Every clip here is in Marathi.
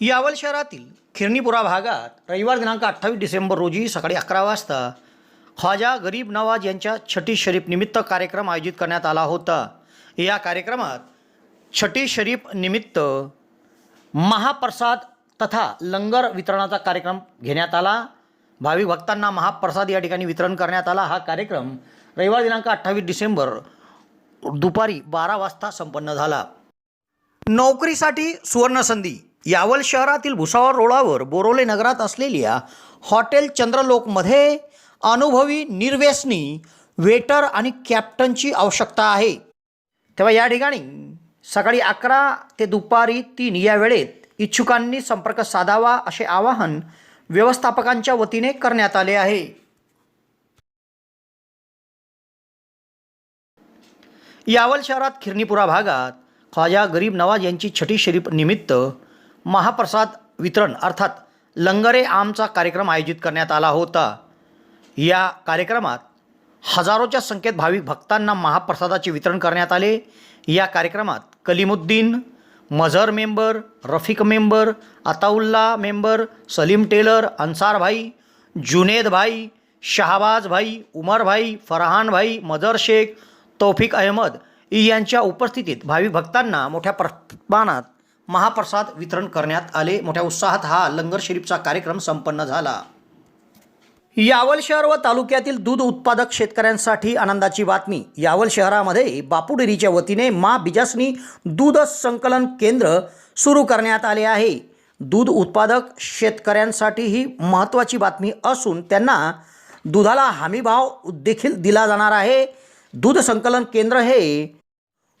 यावल शहरातील खिरणीपुरा भागात रविवार दिनांक अठ्ठावीस डिसेंबर रोजी सकाळी अकरा वाजता ख्वाजा गरीब नवाज यांच्या छठी शरीफ निमित्त कार्यक्रम आयोजित करण्यात आला होता. या कार्यक्रमात छठी शरीफ निमित्त महाप्रसाद तथा लंगर वितरणाचा कार्यक्रम घेण्यात आला. भाविक भक्तांना महाप्रसाद या ठिकाणी वितरण करण्यात आला. हा कार्यक्रम रविवार दिनांक अठ्ठावीस डिसेंबर दुपारी बारा वाजता संपन्न झाला. नोकरीसाठी सुवर्णसंधी यावल शहरातील भुसावळ रोडावर बोरोले नगरात असलेल्या हॉटेल चंद्रलोकमध्ये अनुभवी निर्व्यसनी वेटर आणि कॅप्टनची आवश्यकता आहे. तेव्हा या ठिकाणी सकाळी अकरा ते दुपारी तीन या वेळेत इच्छुकांनी संपर्क साधावा असे आवाहन व्यवस्थापकांच्या वतीने करण्यात आले आहे. यावल शहरात खिरनीपुरा भागात ख्वाजा गरीब नवाज यांची छठी शरीफ निमित्त महाप्रसाद वितरण अर्थात लंगरे आमचा कार्यक्रम आयोजित करण्यात आला होता. या कार्यक्रमात हजारोच्या संख्येत भाविक भक्तांना महाप्रसादाचे वितरण करण्यात आले. या कार्यक्रमात Kalimuddin Mazhar member Rafiq member Ataullah member Salim Tailor Ansar Bhai Junaid भाई शहाबाज भाई उमर भाई फरहान भाई शेख तौफिक अहमद यांच्या उपस्थितीत भाविक भक्तांना मोठ्या प्रमाणात महाप्रसाद वितरण करण्यात आले. मोठ्या उत्साहात हा लंगर शरीफचा कार्यक्रम संपन्न झाला. यावल शहर व तालुक्यातील दूध उत्पादक शेतकऱ्यांसाठी आनंदाची बातमी. यावल शहरामध्ये बापूडेरीच्या वतीने मा बिजासनी दूध संकलन केंद्र सुरू करण्यात आले आहे. दूध उत्पादक शेतकऱ्यांसाठी ही महत्त्वाची बातमी असून त्यांना दुधाला हमीभाव देखील दिला जाणार आहे. दूध संकलन केंद्र हे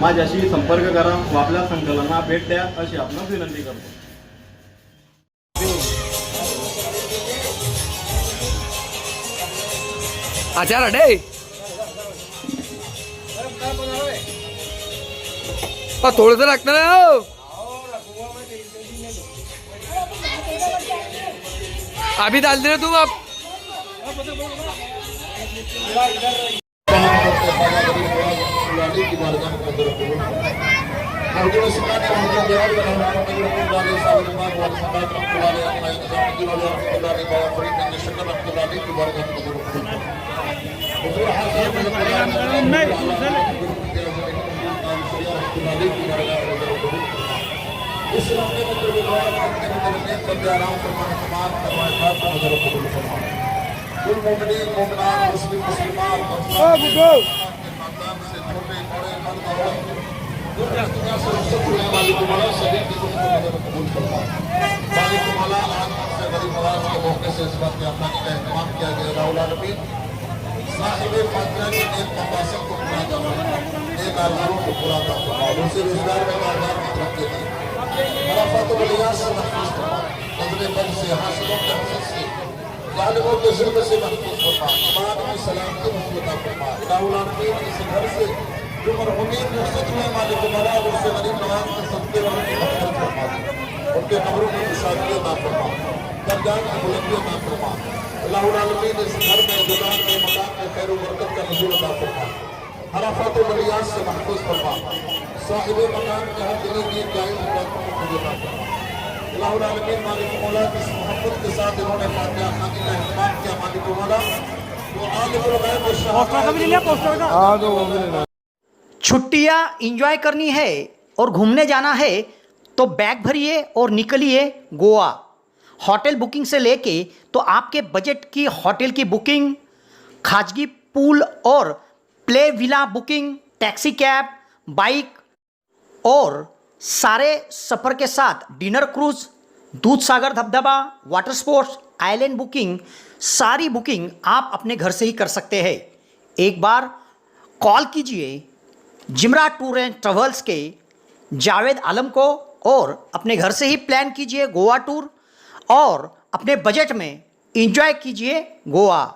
माझ्याशी संपर्क करा व आपल्या संकलना भेट द्या अशी आपण विनंती करतो. आचार अडे थोडस लागतं ना हो. अभी डाल दे रे तुम आप कुल मोमिनीन मोमिनात मुस्लिम मुस्लिमात आज से गरीब नवाज के मौके से इस बात की आसानी का एहतमाम किया गया राहुल आलमी साहिब फातिहा के नेक मकासद को पूरा करना नेक आरमानों को पूरा करना उनसे रोजगार में बाजार में तरक्की दी मराफत वलिया से महफूज फरमा नजर बद से हासिलों के हसद से जालिमों के जुल्म से महफूज फरमा अमान और सलाम की मुफ्ता फरमा इलाहुल आलमीन इस घर से जो मरहुमीन रुखसत हुए मालिक मरा और उससे गरीब नवाज के सबके रब की मदद फरमा दे उनके कब्रों में खुशहाली ना फरमा दरजात की बुलंदी ना फरमा अल्लाहुल आलमीन इस घर में दुकान में मकान में खैर व बरकत का नजूर अता फरमा हराफत व बलियात से महफूज फरमा साहिब मकान के हर दिली की जायज बातों को मुझे अता फरमा अल्लाहुल आलमीन मालिक मौला की इस मोहब्बत के साथ इन्होंने फातिहा खानी का इहतमाम किया मालिक मौला वो आलिमुल چھٹیاں انجوائے کرنی ہے اور گھومنے جانا ہے، تو بیگ بھریے اور نکلیے گوا۔ ہوٹل بکنگ سے لے کے تو آپ کے بجٹ کی ہوٹل کی بکنگ خاجگی پول اور پلے ویلا بکنگ ٹیکسی کیب بائک اور سارے سفر کے ساتھ ڈنر کروز دودھ ساگر دھبدھبا واٹر سپورٹس آئیلینڈ بکنگ ساری بکنگ آپ اپنے گھر سے ہی کر سکتے ہیں۔ ایک بار کال کیجیے جمرہ ٹور اینڈ ٹریولس کے جاوید عالم کو اور اپنے گھر سے ہی پلان کیجیے گوا ٹور اور اپنے بجٹ میں انجوائے کیجیے گوا۔